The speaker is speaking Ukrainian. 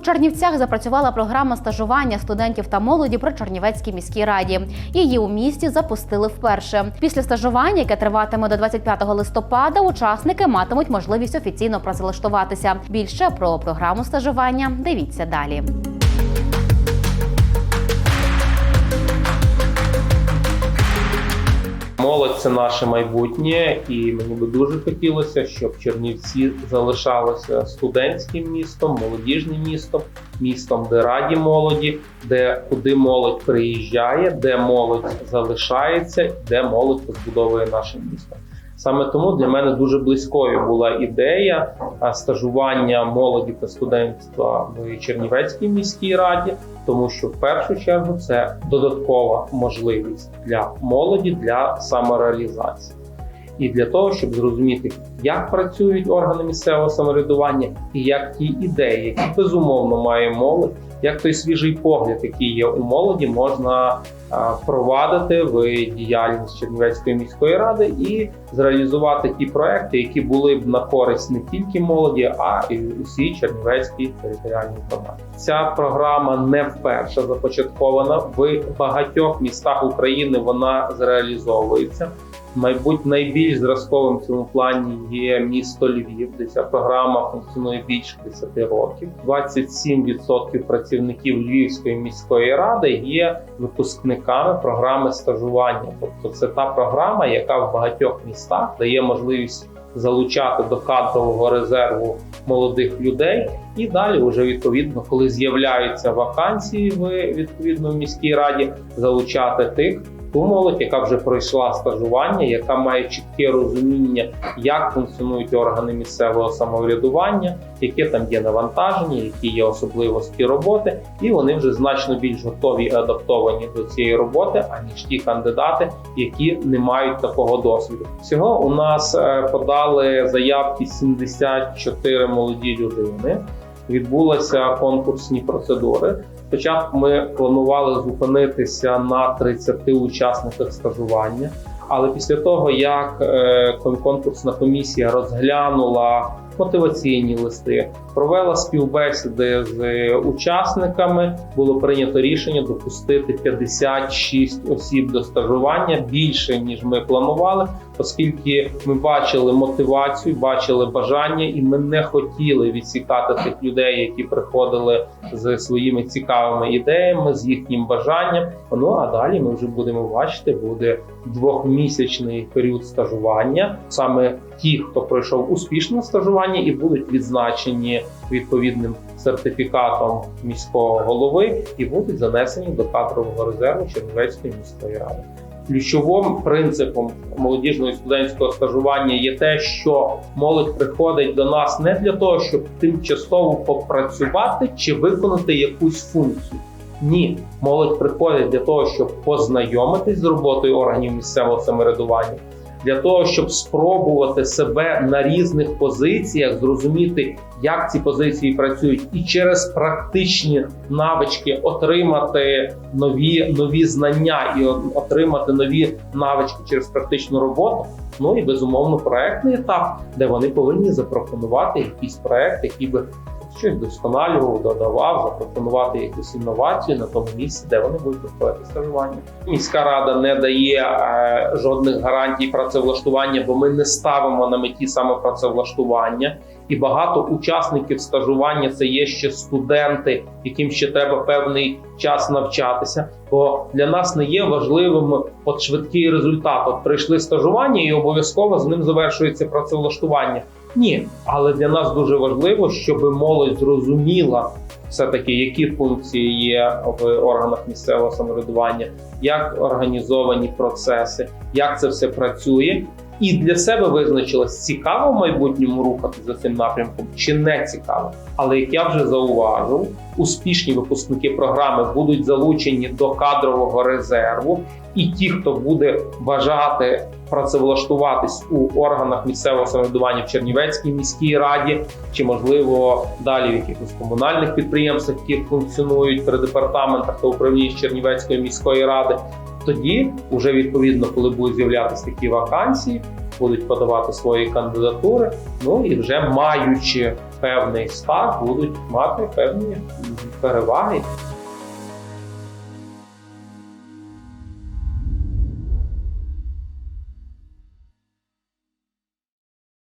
Чернівцях запрацювала програма стажування студентів та молоді при Чернівецькій міській раді. Її у місті запустили вперше. Після стажування, яке триватиме до 25 листопада, учасники матимуть можливість офіційно працевлаштуватися. Більше про програму стажування дивіться далі. Це наше майбутнє, і мені би дуже хотілося, щоб Чернівці залишалося студентським містом, молодіжним містом, містом, де раді молоді, де куди молодь приїжджає, де молодь залишається, де молодь розбудовує наше місто. Саме тому для мене дуже близькою була ідея стажування молоді та студентства в Чернівецькій міській раді, тому що в першу чергу це додаткова можливість для молоді для самореалізації. І для того, щоб зрозуміти, як працюють органи місцевого самоврядування і як ті ідеї, які безумовно має молодь, як той свіжий погляд, який є у молоді, можна впровадити в діяльність Чернівецької міської ради і зреалізувати ті проекти, які були б на користь не тільки молоді, а й усій Чернівецькій територіальній громаді. Ця програма не вперше започаткована в багатьох містах України. Вона зреалізовується. Мабуть, найбільш зразковим в цьому плані є місто Львів, де ця програма функціонує більше 10 років. 27% працівників Львівської міської ради є випускниками програми стажування. Тобто, це та програма, яка в багатьох містах дає можливість залучати до кадрового резерву молодих людей, і далі, вже відповідно, коли з'являються вакансії в відповідно в міській раді, залучати тих ту молодь, яка вже пройшла стажування, яка має чітке розуміння, як функціонують органи місцевого самоврядування, яке там є навантаження, які є особливості роботи, і вони вже значно більш готові і адаптовані до цієї роботи, аніж ті кандидати, які не мають такого досвіду. Всього у нас е, подали заявки 74 молоді людини. Відбулися конкурсні процедури. Спочатку ми планували зупинитися на 30 учасниках стажування, але після того, як е, конкурсна комісія розглянула мотиваційні листи, провела співбесіди з учасниками, було прийнято рішення допустити 56 осіб до стажування більше ніж ми планували, оскільки ми бачили мотивацію, бачили бажання, і ми не хотіли відсікати тих людей, які приходили з своїми цікавими ідеями, з їхнім бажанням. Ну а далі ми вже будемо бачити, буде двохмісячний період стажування. Саме ті, хто пройшов успішне стажування, і будуть відзначені відповідним сертифікатом міського голови, і будуть занесені до кадрового резерву Чернівецької міської ради. Ключовим принципом молодіжного і студентського стажування є те, що молодь приходить до нас не для того, щоб тимчасово попрацювати чи виконати якусь функцію. Ні, молодь приходить для того, щоб познайомитись з роботою органів місцевого самоврядування, для того, щоб спробувати себе на різних позиціях, зрозуміти, як ці позиції працюють, і через практичні навички отримати нові, нові знання і отримати нові навички через практичну роботу. Ну і безумовно проектний етап, де вони повинні запропонувати якийсь проект, який би щось досконалював, додавав, запропонувати якусь інновацію на тому місці, де вони будуть проходити стажування. Міська рада не дає е, жодних гарантій працевлаштування, бо ми не ставимо на меті саме працевлаштування. І багато учасників стажування це є ще студенти, яким ще треба певний час навчатися. Бо для нас не є важливим от швидкий результат. От прийшли стажування, і обов'язково з ним завершується працевлаштування. Ні, але для нас дуже важливо, щоб молодь зрозуміла все таки, які функції є в органах місцевого самоврядування, як організовані процеси, як це все працює, і для себе визначилась цікаво в майбутньому рухати за цим напрямком чи не цікаво. Але як я вже зауважив, успішні випускники програми будуть залучені до кадрового резерву, і ті, хто буде бажати працевлаштуватись у органах місцевого самоврядування в Чернівецькій міській раді, чи можливо далі в якихось комунальних підприємствах, які функціонують при департаментах та управлінні Чернівецької міської ради. Тоді, вже відповідно, коли будуть з'являтися такі вакансії, будуть подавати свої кандидатури. Ну і вже маючи певний стаж, будуть мати певні переваги.